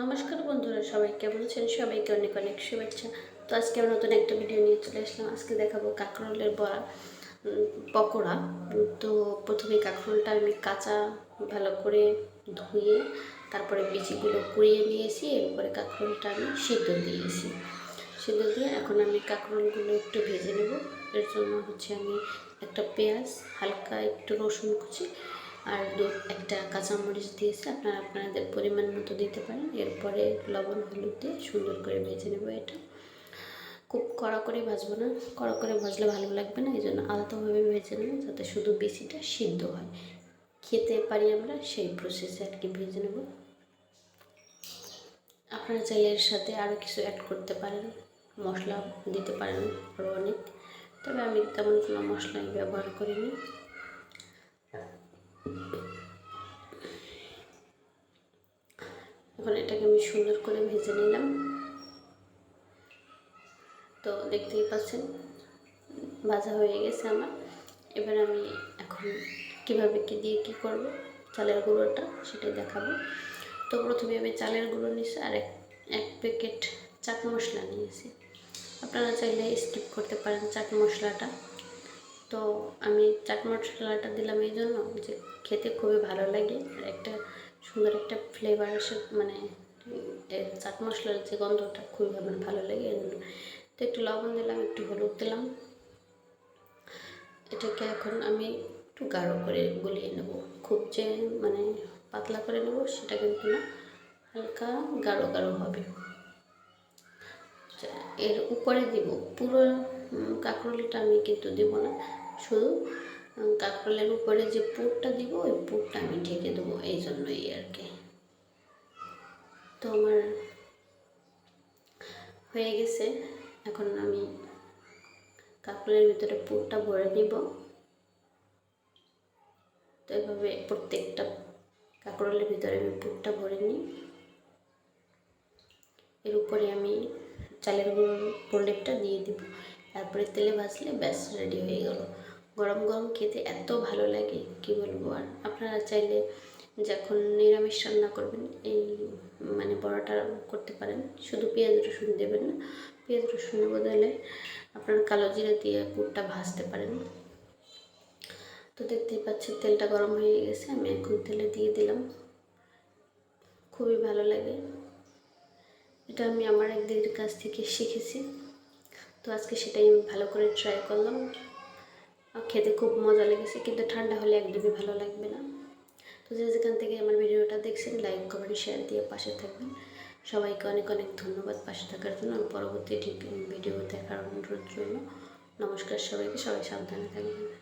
নমস্কার বন্ধুরা, সবাই কেমন আছেন? সবাইকে অনেক অনেক শুভেচ্ছা। তো আজকে আমি নতুন একটা ভিডিও নিয়ে চলে আসলাম। আজকে দেখাবো কাঁকরোলের বড়া পকোড়া। তো প্রথমে কাঁকরোলটা আমি কাঁচা, ভালো করে ধুয়ে, তারপরে বিচিগুলো কুড়িয়ে নিয়েছি। এরপরে কাঁকরোলটা আমি সিদ্ধ দিয়েছি। সিদ্ধ দিয়ে এখন আমি কাঁকরোলগুলো একটু ভেজে নেব। এর জন্য হচ্ছে আমি একটা পেঁয়াজ, হালকা একটু রসুন কুচি আর দু একটা কাঁচামরিচ দিয়েছি, আপনারা আপনাদের পরিমাণ মতো দিতে পারেন। এরপরে লবণ, হলুদ দিয়ে সুন্দর করে ভেজে নেব এটা। খুব কড়া করে ভাজবো না, কড়া করে ভাজলে ভালো লাগবে না, এই জন্য আলাদাভাবে ভেজে নেব যাতে শুধু বেশিটা সিদ্ধ হয়। খেতে পারি আমরা, সেই প্রসেসে আর কি ভেজে নেব। আপনারা চাইলে এর সাথে আরও কিছু অ্যাড করতে পারেন, মশলা দিতে পারেন আরও অনেক। তবে আমি তেমন কোনো মশলাই ব্যবহার করিনি। এখন এটাকে আমি সুন্দর করে ভেজে নিলাম। তো দেখতেই পাচ্ছেন, ভাজা হয়ে গেছে আমার। এবার আমি এখন কীভাবে কি দিয়ে কি করব, চালের গুঁড়োটা সেটাই দেখাবো। তো প্রথমে আমি চালের গুঁড়ো নিয়েছি আর এক এক প্যাকেট চাট মশলা নিয়েছি। আপনারা চাইলে স্কিপ করতে পারেন চাট মশলাটা। তো আমি চাট মশলাটা দিলাম এই জন্য যে খেতে খুবই ভালো লাগে। আর একটা সুন্দর একটা ফ্লেভার আসে মানে চাট মশলার যে গন্ধটা খুবই আমার ভালো লাগে। এই জন্য তো একটু লবণ দিলাম, একটু হলুদ দিলাম। এটাকে এখন আমি একটু গাঢ় করে গলিয়ে নেব। খুব যে মানে পাতলা করে নেব সেটা কিন্তু না, হালকা গাঢ় গাঢ় হবে। এর উপরে দিব। পুরো কাঁকরোলটা আমি কিন্তু দিব না। শুধু কাঁকরোলের উপরে যে পুরটা দিব, ওই পুরটা আমি ঢেকে দেবো এই জন্যই আর কি। তো আমার হয়ে গেছে। এখন আমি কাঁকরোলের ভিতরে পুরটা ভরে নিব। তো এভাবে প্রত্যেকটা কাঁকরোলের ভিতরে আমি পুরটা ভরে নিই। এর উপরে আমি চালের গুঁড়োর প্রলেপটা দিয়ে দিব। তারপরে তেলে ভাজলে ব্যাস রেডি হয়ে গেল। গরম গরম খেতে এত ভালো লাগে, কি বলব? আর আপনারা চাইলে যখন নিরামিষ রান্না করবেন, এই মানে বড়াটা করতে পারেন। শুধু পেঁয়াজ রসুন দেবেন না। পেঁয়াজ রসুনের বদলে আপনারা কালো জিরে দিয়ে পুরটা ভাজতে পারেন। তো দেখতেই পাচ্ছি তেলটা গরম হয়ে গেছে। আমি এখন তেলে দিয়ে দিলাম। খুবই ভালো লাগে। এটা আমি আমার এক দিদির কাছ থেকে শিখেছি। তো আজকে সেটাই আমি ভালো করে ট্রাই করলাম। খেতে খুব মজা লেগেছে, কিন্তু ঠান্ডা হলে একদমই ভালো লাগবে না। তো যে যেখান থেকে আমার ভিডিওটা দেখছেন লাইক কমেন্ট শেয়ার দিয়ে পাশে থাকবেন। সবাইকে অনেক অনেক ধন্যবাদ পাশে থাকার জন্য। আর পরবর্তী ঠিক ভিডিও দেখার অনুরোধ জন্য নমস্কার সবাইকে, সবাই সাবধানে থাকবেন।